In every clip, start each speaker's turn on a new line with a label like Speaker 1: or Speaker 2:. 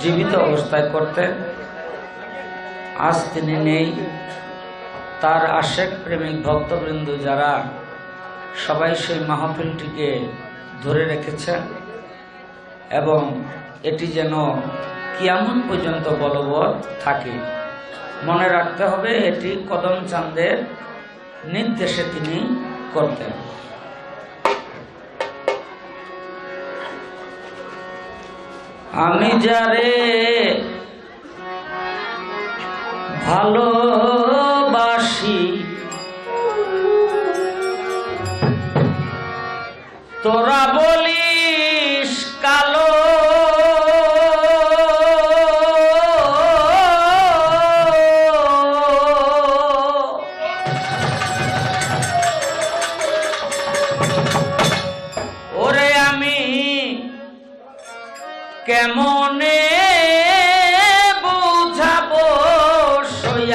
Speaker 1: জীবিত অবস্থায় করতেন আজ তিনি নেই। তার আশেক প্রেমিক ভক্তবৃন্দ যারা সবাই সেই মাহফিলটিকে ধরে রেখেছেন এবং এটি যেন কিয়ামত পর্যন্ত বলবৎ থাকে। মনে রাখতে হবে, এটি কদম চাঁদের নির্দেশে তিনি করতেন। আমি যারে ভালোবাসি কেমনে বুঝাবো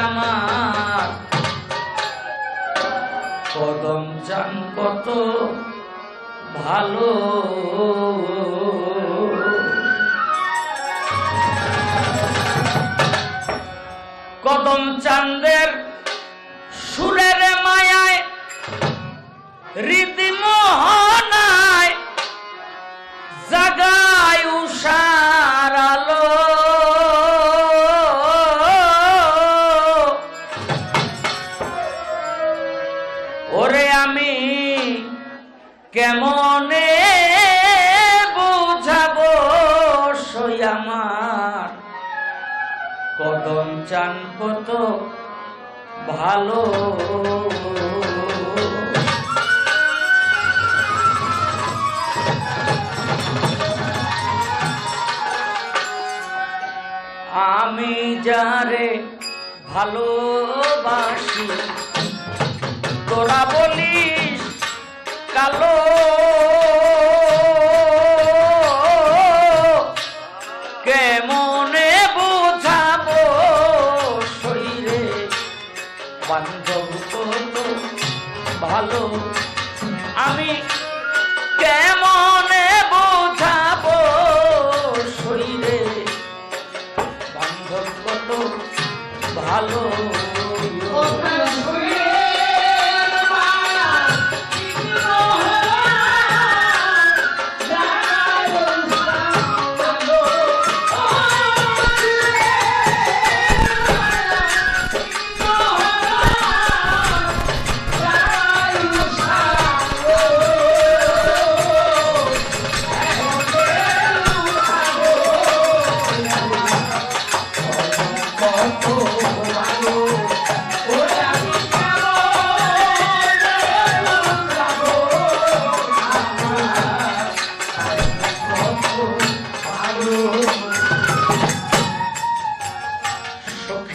Speaker 1: আমার? কদম চান কত ভালো। কদম চান্দের সুরের মায়ায় রীতি ভালোবাসি। তোরা বলিস কালো। কেমনে বোঝাবো শরীরে বান্ধব ভালো। আমি কেমনে ভালো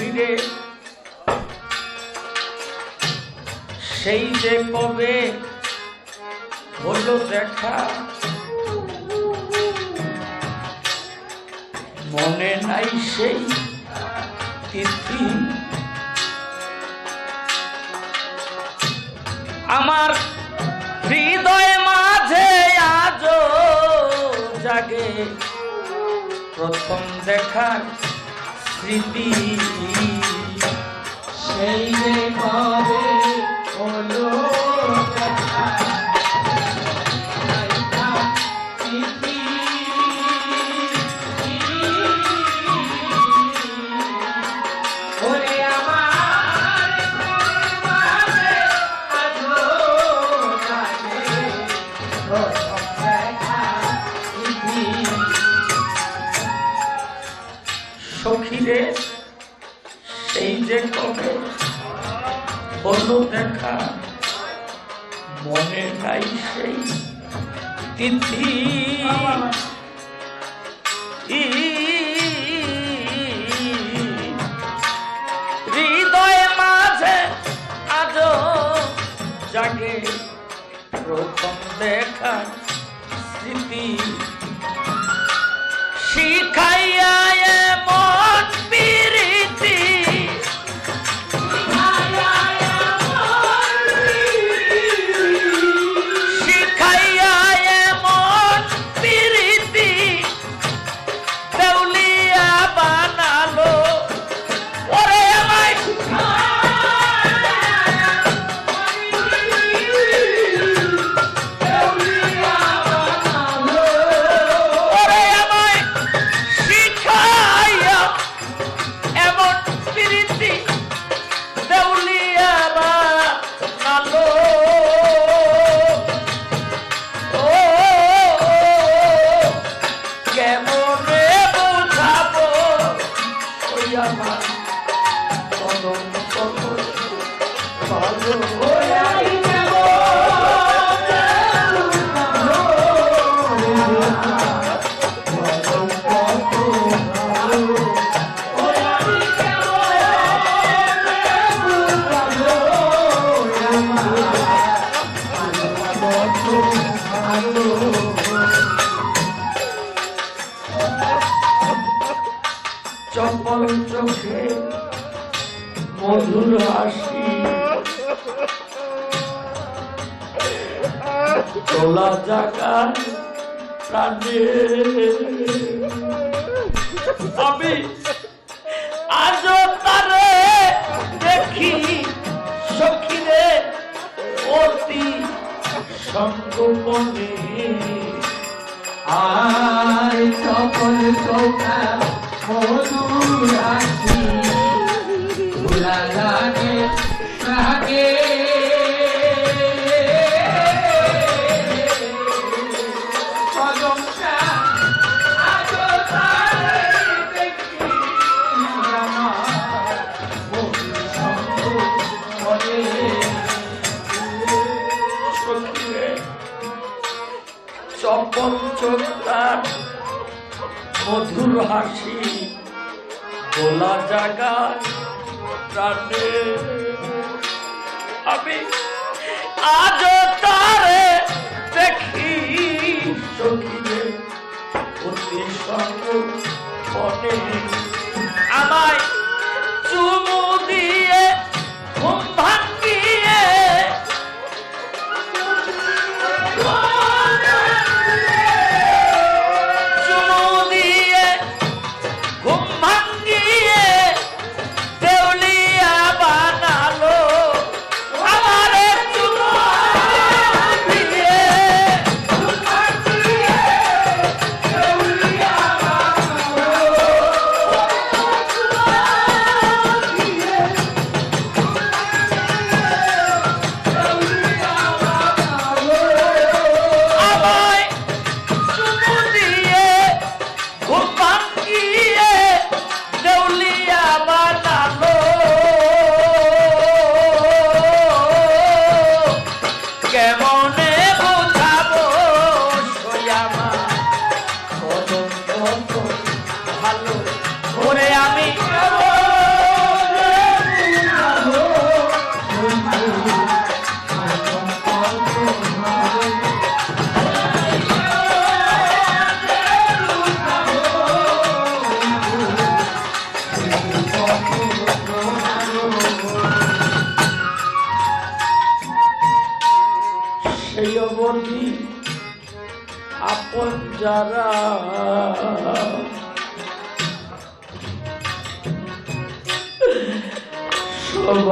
Speaker 1: সখীরে সেই যে কবে হলো দেখা মনে নাই সেই তিথি আমার হৃদয় মাঝে আজও জাগে প্রথম দেখার স্মৃতি
Speaker 2: সেই যে কবে
Speaker 1: সখীরে সেই যে কবে হলো দেখা মনে নাই সেই তিথি। হৃদয় মাঝে আজও জাগে প্রথম দেখা স্মৃতি। তোলা জাগা প্রাণে। আমি আজ তারে দেখি সখিরে অতি সঙ্গমনে।
Speaker 2: আর সকল তোমরা মধুর আছি ভোলা লাগে লাগে মধুর
Speaker 1: হাসি গোলা জাগা প্রাণে। আমি আজ তারে দেখি সখিরে অতি সঙ্গ আমায় চুমু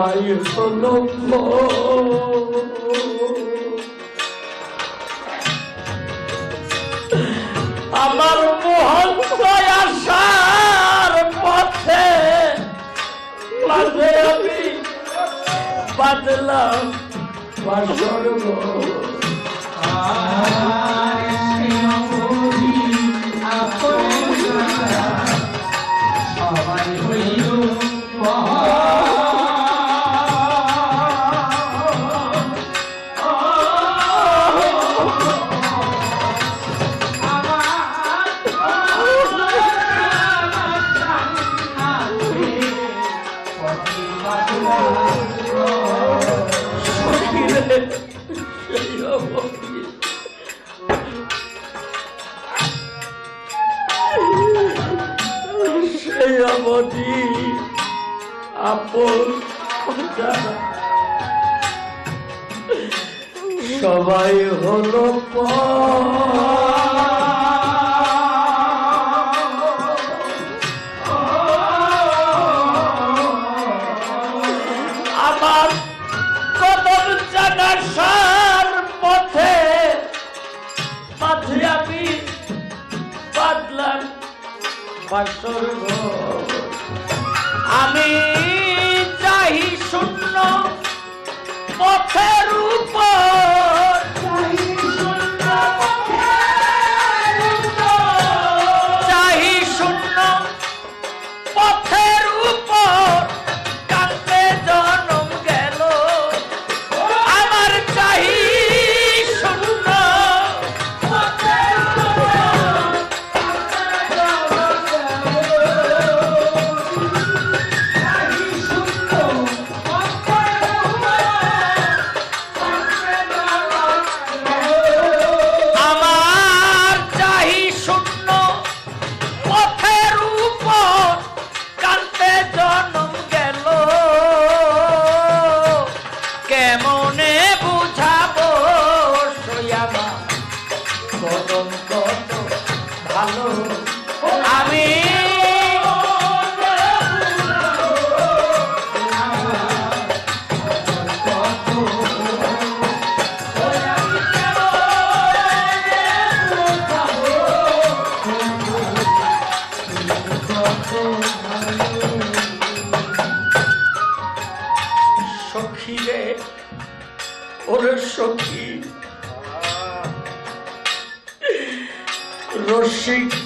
Speaker 1: হলো ভোর। আমার মোহন আসার পথে মাঝে আমি বাদলাম বাসর
Speaker 2: সবাই
Speaker 1: হলো আমার কদম সার পথে মাঝে আমি বাদলাম বাসর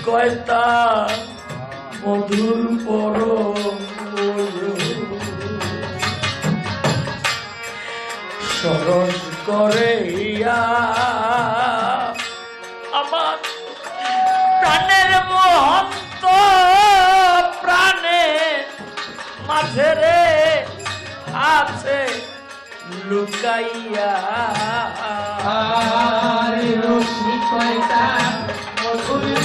Speaker 1: কয়তা মধুর পর সরস করে আমার প্রাণের মহন্ত প্রাণে মাঝে রে আছে লুকাইয়া।
Speaker 2: আর রসিকতা মধুর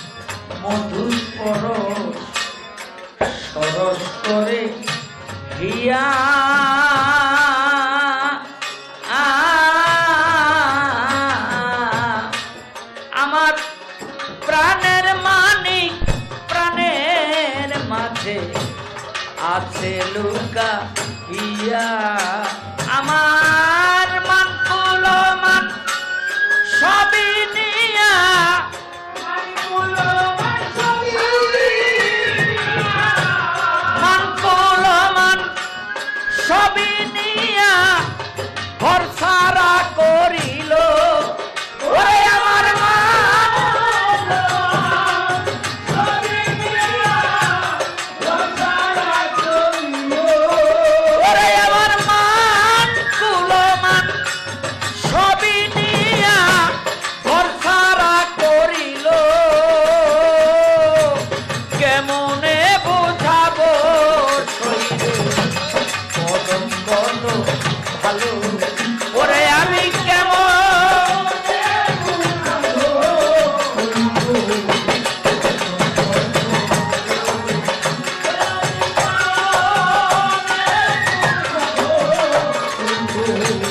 Speaker 1: মধুর পরশ সরস করে হিয়া আমার প্রাণের মানিক প্রাণের মাঝে আছে লুকা ইয়া Thank you.